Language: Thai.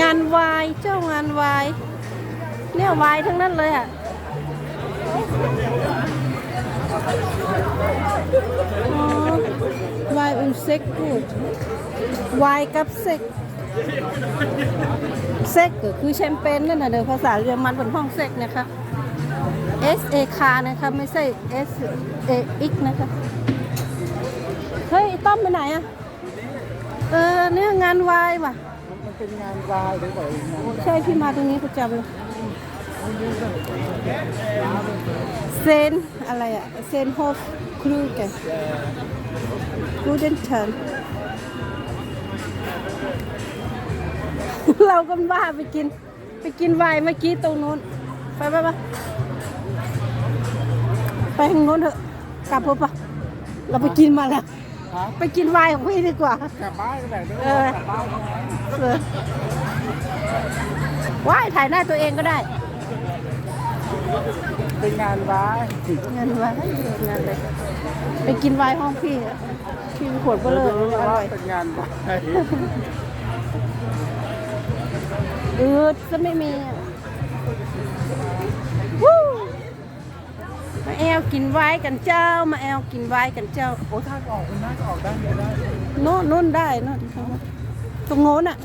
งานวายเจ้างานวายเนี่ยวายทั้งนั้นเลยอะวายอุนเซ็กกูดวายกับเซ็กเซ็กก็คือแชมเปญนั่นน่ะเด้อภาษาเยอรมันบนห้องเซ็กนะคะ S A คานะคะไม่ใช่ S A X นะคะ เฮ้ยต้อมไปไหนอะ เออเนี่ยงานวายว่ะ มันเป็นงานวายหรือเปล่างานใช่พี่มาตรงนี้ประจำเลยเซนอะไรอะเซนโฮฟครูแกครูเดนเทิร์นเราก็บ้าไปกิน ไปกินไวน์เมื่อกี้ตรงนู้น ไปไปไปไปทางนู้นเถอะ กลับเถอะปะเราไปกินมาแล้วฮะ ไปกินไวน์ของพี่ดีกว่า กลับบ้านกันแหละเด้เออ กลับบ้านเออว้ายถ่ายหน้าตัวเองก็ได้ เป็นงานวายเงินไว้เงินเลยไปกินไวน์ห้องพี่อะพี่มีขวดเบลอเลยอร่อยเป็นงานวายอืดจะไม่มีอะ อลกินไวน์กันเจ้า มาแอลกินไวน์กันเจ้า โอ้ถ้าออกมันน่าจะออกได้ไม่ได้โน่นโน่นได้โน่นตรงโน้นอะ